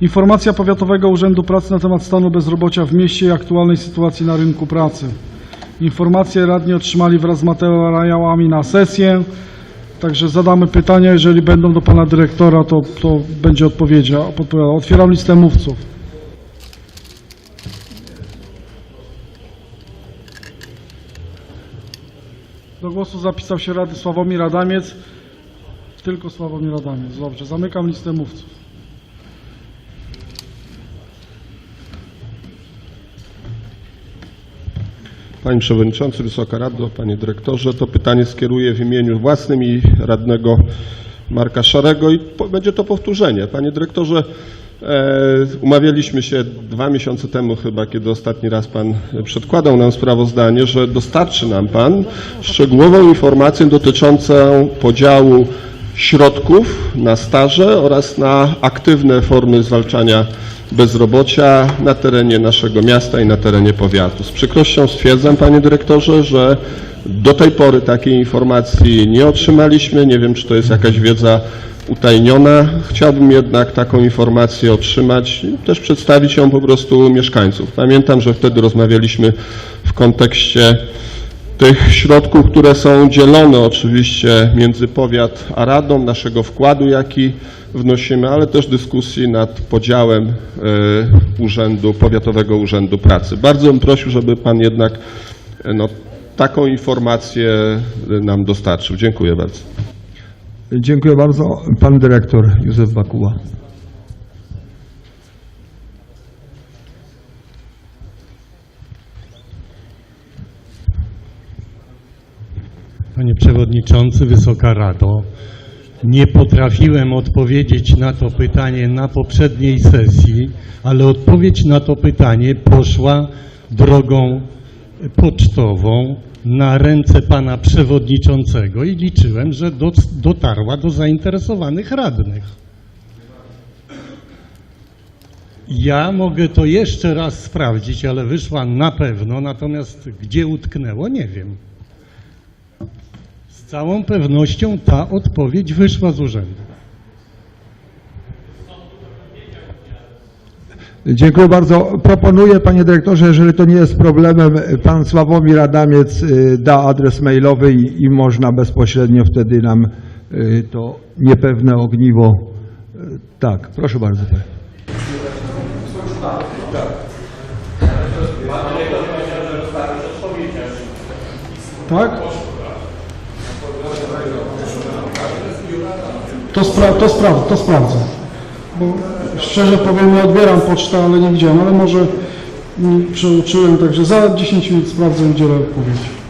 Informacja Powiatowego Urzędu Pracy na temat stanu bezrobocia w mieście i aktualnej sytuacji na rynku pracy. Informacje radni otrzymali wraz z materiałami na sesję. Także zadamy pytania, jeżeli będą do pana dyrektora, to, to będzie odpowiedział. podpowiadał. Otwieram listę mówców. Do głosu zapisał się Rady Sławomir Adamiec. Tylko Sławomir Adamiec. Dobrze, zamykam listę mówców. Panie Przewodniczący, Wysoka Rado, Panie Dyrektorze, to pytanie skieruję w imieniu własnym i radnego Marka Szarego i będzie to powtórzenie. Panie Dyrektorze, e, umawialiśmy się dwa miesiące temu chyba, kiedy ostatni raz Pan przedkładał nam sprawozdanie, że dostarczy nam Pan szczegółową informację dotyczącą podziału środków na staże oraz na aktywne formy zwalczania bezrobocia na terenie naszego miasta i na terenie powiatu. Z przykrością stwierdzam, panie dyrektorze, że do tej pory takiej informacji nie otrzymaliśmy. Nie wiem, czy to jest jakaś wiedza utajniona. Chciałbym jednak taką informację otrzymać i też przedstawić ją po prostu mieszkańców. Pamiętam, że wtedy rozmawialiśmy w kontekście tych środków, które są dzielone oczywiście między powiat a radą, naszego wkładu, jaki wnosimy, ale też dyskusji nad podziałem e, urzędu, Powiatowego Urzędu Pracy. Bardzo bym prosił, żeby Pan jednak e, no, taką informację nam dostarczył. Dziękuję bardzo. Dziękuję bardzo. Pan dyrektor Józef Bakuła. Panie Przewodniczący, Wysoka Rado, nie potrafiłem odpowiedzieć na to pytanie na poprzedniej sesji, ale odpowiedź na to pytanie poszła drogą pocztową na ręce pana przewodniczącego i liczyłem, że do, dotarła do zainteresowanych radnych. Ja mogę to jeszcze raz sprawdzić, ale wyszła na pewno, natomiast gdzie utknęło, nie wiem. Całą pewnością ta odpowiedź wyszła z urzędu. Dziękuję bardzo. Proponuję, panie dyrektorze, jeżeli to nie jest problemem, pan Sławomir Adamiec y, da adres mailowy i, i można bezpośrednio wtedy nam y, to niepewne ogniwo. y, Tak, proszę bardzo. Tak? To, spra to, spra to sprawdzę. Bo szczerze powiem, nie odbieram poczty, ale nie widziałem, ale może przeuczyłem, także za 10 minut sprawdzę i udzielę odpowiedzi.